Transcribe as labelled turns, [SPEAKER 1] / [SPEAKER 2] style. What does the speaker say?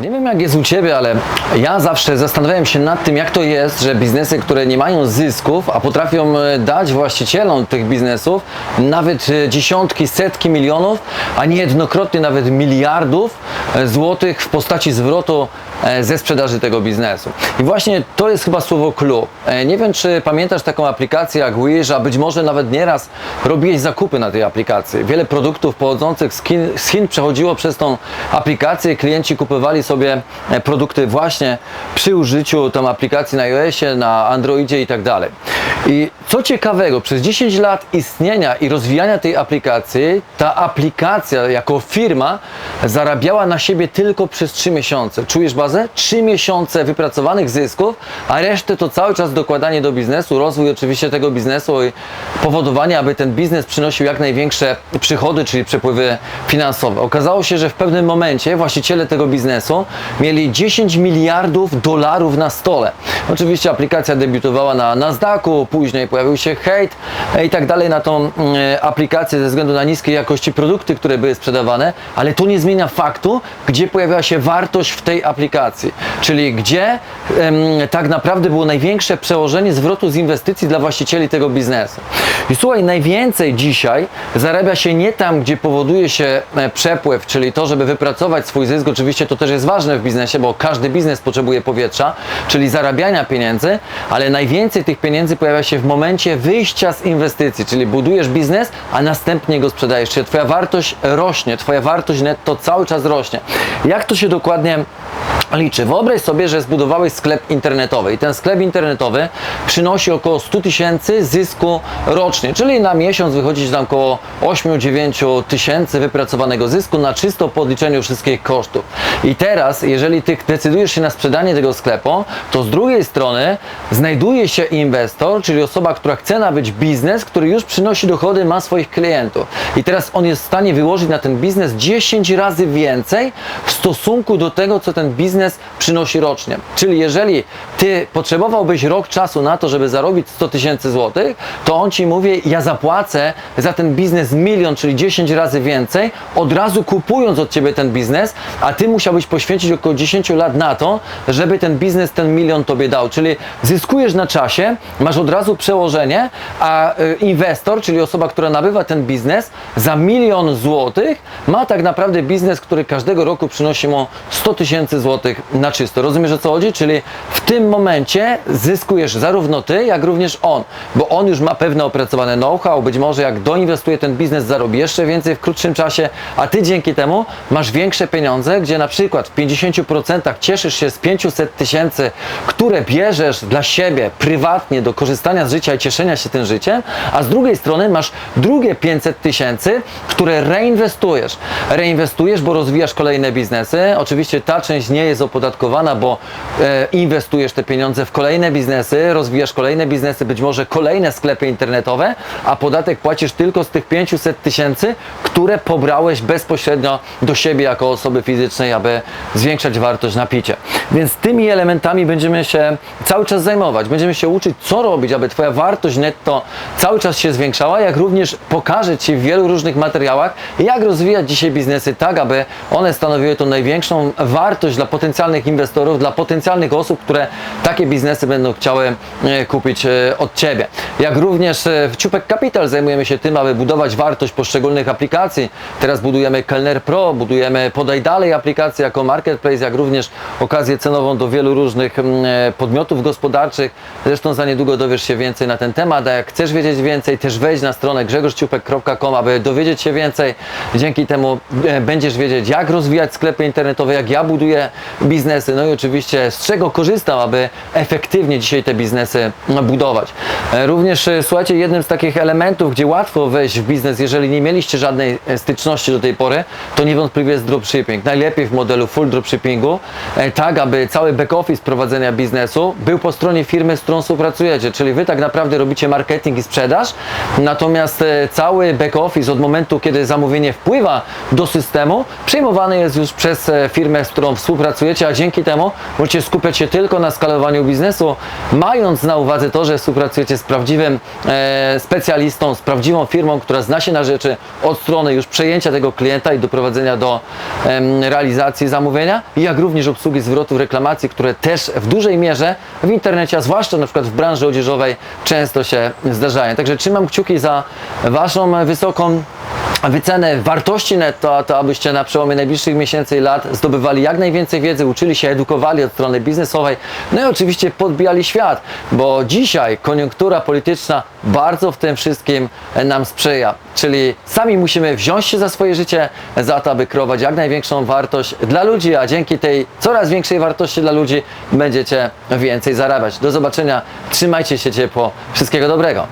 [SPEAKER 1] Nie wiem jak jest u Ciebie, ale ja zawsze zastanawiałem się nad tym, jak to jest, że biznesy, które nie mają zysków, a potrafią e, dać właścicielom tych biznesów nawet e, dziesiątki, setki milionów, a niejednokrotnie nawet miliardów e, złotych w postaci zwrotu ze sprzedaży tego biznesu. I właśnie to jest chyba słowo clue. E, Nie wiem, czy pamiętasz taką aplikację jak Wish, a być może nawet nieraz robiłeś zakupy na tej aplikacji. Wiele produktów pochodzących z Chin, z Chin przechodziło przez tą aplikację, klienci kupowali sobie e, produkty właśnie przy użyciu tam aplikacji na iOSie, na Androidzie i tak dalej. I co ciekawego, przez 10 lat istnienia i rozwijania tej aplikacji, ta aplikacja jako firma zarabiała na siebie tylko przez 3 miesiące. Czujesz bazę? 3 miesiące wypracowanych zysków, a resztę to cały czas dokładanie do biznesu, rozwój oczywiście tego biznesu i powodowanie, aby ten biznes przynosił jak największe przychody, czyli przepływy finansowe. Okazało się, że w pewnym momencie właściciele tego biznesu mieli 10 miliardów dolarów na stole. Oczywiście aplikacja debiutowała na Nasdaqu, później pojawił się hejt i tak dalej na tą mm, aplikację ze względu na niskiej jakości produkty, które były sprzedawane, ale to nie zmienia faktu, gdzie pojawiała się wartość w tej aplikacji, czyli gdzie tak naprawdę było największe przełożenie zwrotu z inwestycji dla właścicieli tego biznesu. I słuchaj, najwięcej dzisiaj zarabia się nie tam, gdzie powoduje się e, przepływ, czyli to, żeby wypracować swój zysk. Oczywiście to też jest ważne w biznesie, bo każdy biznes potrzebuje powietrza, czyli zarabiania pieniędzy, ale najwięcej tych pieniędzy pojawia się w momencie wyjścia z inwestycji, czyli budujesz biznes, a następnie go sprzedajesz, czyli twoja wartość rośnie, twoja wartość netto cały czas rośnie. Jak to się dokładnie liczy? Wyobraź sobie, że zbudowałeś sklep internetowy i ten sklep internetowy przynosi około 100 tysięcy zysku rocznie, czyli na miesiąc wychodzi tam około 8-9 tysięcy wypracowanego zysku na czysto podliczeniu wszystkich kosztów. I teraz, jeżeli ty decydujesz się na sprzedanie tego sklepu, to z drugiej strony znajduje się inwestor, czyli osoba, która chce nabyć biznes, który już przynosi dochody, ma swoich klientów. I teraz on jest w stanie wyłożyć na ten biznes 10 razy więcej w stosunku do tego, co ten biznes przynosi rocznie. Czyli jeżeli ty potrzebowałbyś rok czasu na to, żeby zarobić 100 tysięcy złotych, to on ci mówi, ja zapłacę za ten biznes milion, czyli 10 razy więcej, od razu kupując od ciebie ten biznes, a ty musiałbyś poświęcić około 10 lat na to, żeby ten biznes ten milion tobie dał. Czyli zyskujesz na czasie, masz od razu przełożenie, a y, inwestor, czyli osoba, która nabywa ten biznes, za milion złotych ma tak naprawdę biznes, który każdego roku przynosi mu 100 tysięcy złotych na czysto. Rozumiesz o co chodzi? Czyli w tym momencie zyskujesz zarówno ty, jak również on, bo on już ma pewne opracowane know-how, być może jak doinwestuje ten biznes, zarobi jeszcze więcej w krótszym czasie, a ty dzięki temu masz większe pieniądze, gdzie na przykład w 50% cieszysz się z 500 tysięcy, które bierzesz dla siebie prywatnie do korzystania z życia i cieszenia się tym życiem, a z drugiej strony masz drugie 500 tysięcy, które reinwestujesz. Reinwestujesz, bo rozwijasz kolejne biznesy. Oczywiście ta część nie jest opodatkowana, bo e, inwestujesz te pieniądze w kolejne biznesy, rozwijasz kolejne biznesy, być może kolejne sklepy internetowe, a podatek płacisz tylko z tych 500 tysięcy, które pobrałeś bezpośrednio do siebie jako osoby fizycznej, aby zwiększać wartość napicia. Więc tymi elementami będziemy się cały czas zajmować. Będziemy się uczyć, co robić, aby Twoja wartość netto cały czas się zwiększała, jak również pokażę Ci w wielu różnych materiałach, jak rozwijać dzisiaj biznesy tak, aby one stanowiły tą największą wartość dla potencjalnych inwestorów, dla potencjalnych osób, które takie biznesy będą chciały e, kupić e, od Ciebie. Jak również e, w Ciupek Capital zajmujemy się tym, aby budować wartość poszczególnych aplikacji. Teraz budujemy Kelner Pro, budujemy Podaj Dalej aplikację jako marketplace, jak również okazję cenową do wielu różnych mm, e, podmiotów gospodarczych. Zresztą za niedługo dowiesz się więcej na ten temat, a jak chcesz wiedzieć więcej, też wejdź na stronę grzegorzciupek.com, aby dowiedzieć się więcej. Dzięki temu e, będziesz wiedzieć, jak rozwijać sklepy internetowe, jak ja buduję biznesy, no i oczywiście z czego korzystam, aby efektywnie dzisiaj te biznesy no, budować. E, Również, słuchajcie, jednym z takich elementów, gdzie łatwo wejść w biznes, jeżeli nie mieliście żadnej styczności do tej pory, to niewątpliwie jest dropshipping. Najlepiej w modelu full dropshippingu, tak aby cały back office prowadzenia biznesu był po stronie firmy, z którą współpracujecie, czyli wy tak naprawdę robicie marketing i sprzedaż, natomiast e, cały back office od momentu, kiedy zamówienie wpływa do systemu, przyjmowany jest już przez e, firmę, z którą współpracujecie, a dzięki temu możecie skupiać się tylko na skalowaniu biznesu, mając na uwadze to, że współpracujecie z prawdziwym e, specjalistą, z prawdziwą firmą, która zna się na rzeczy od strony już przejęcia tego klienta i doprowadzenia do em, realizacji zamówienia, jak również obsługi reklamacji, które też w dużej mierze w internecie, a zwłaszcza na przykład w branży odzieżowej często się zdarzają. Także trzymam kciuki za Waszą wysoką wycenę wartości netto, to abyście na przełomie najbliższych miesięcy i lat zdobywali jak najwięcej wiedzy, uczyli się, edukowali od strony biznesowej, no i oczywiście podbijali świat, bo dzisiaj koniunktura polityczna bardzo w tym wszystkim nam sprzyja, czyli sami musimy wziąć się za swoje życie, za to, aby kreować jak największą wartość dla ludzi, a dzięki tej coraz większej wartości dla ludzi będziecie więcej zarabiać. Do zobaczenia, trzymajcie się ciepło, wszystkiego dobrego.